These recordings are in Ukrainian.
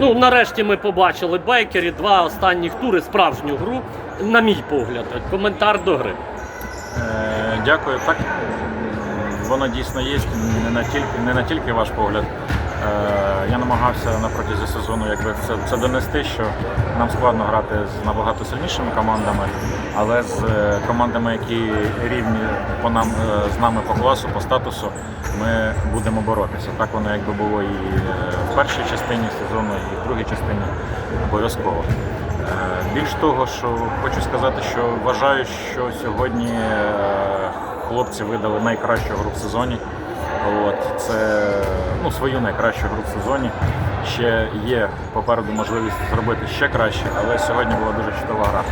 Ну, нарешті ми побачили Бейкері, два останніх тури, справжню гру, на мій погляд. Коментар до гри. Е, Дякую. Так воно дійсно є, не на тільки, не на тільки ваш погляд. Е, Я намагався на протязі сезону якби це, це донести, що нам складно грати з набагато сильнішими командами, але з е, командами, які рівні по нам е, з нами по класу, по статусу, ми будемо боротися. Так воно якби було і в першій частині сезону, і в другій частині обов'язково. Більш того, що хочу сказати, що вважаю, що сьогодні хлопці видали найкращу гру в сезоні. От, це ну, свою найкращу гру в сезоні. Ще є попереду можливість зробити ще краще, але сьогодні була дуже чудова гра.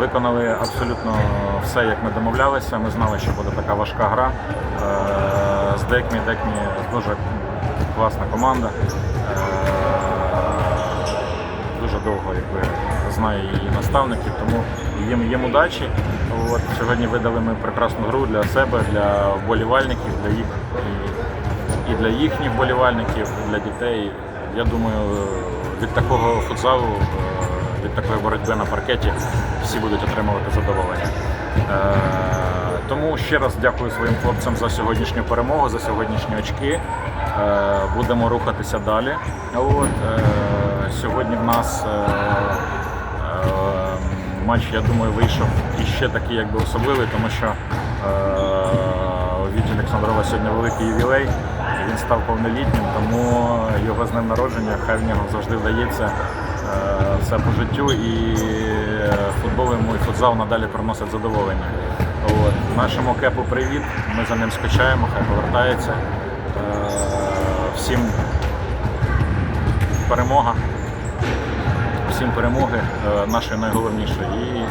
Виконали абсолютно все, як ми домовлялися. Ми знали, що буде така важка гра. Е, З Декмі, Декмі дуже класна команда. Е, дуже довго якби, знаю її наставників, тому їм, їм удачі. От, сьогодні видали ми прекрасну гру для себе, для вболівальників, для їх, і, і для їхніх вболівальників, і для дітей. Я думаю, від такого футзалу, е, від такої боротьби на паркеті всі будуть отримувати задоволення. Е, Тому ще раз дякую своїм хлопцям за сьогоднішню перемогу, за сьогоднішні очки. Е, Будемо рухатися далі. От, Сьогодні в нас матч, я думаю, вийшов іще такий якби особливий, тому що е, Віті Олександрова сьогодні великий ювілей. Він став повнолітнім, тому його з днем народження, хай в нього завжди вдається е, все по життю і е, футбол йому і футзал надалі приносить задоволення. От. Нашому кепу привіт, ми за ним скучаємо, хай повертається. Всім перемога, всім перемоги, е, нашої найголовнішої. І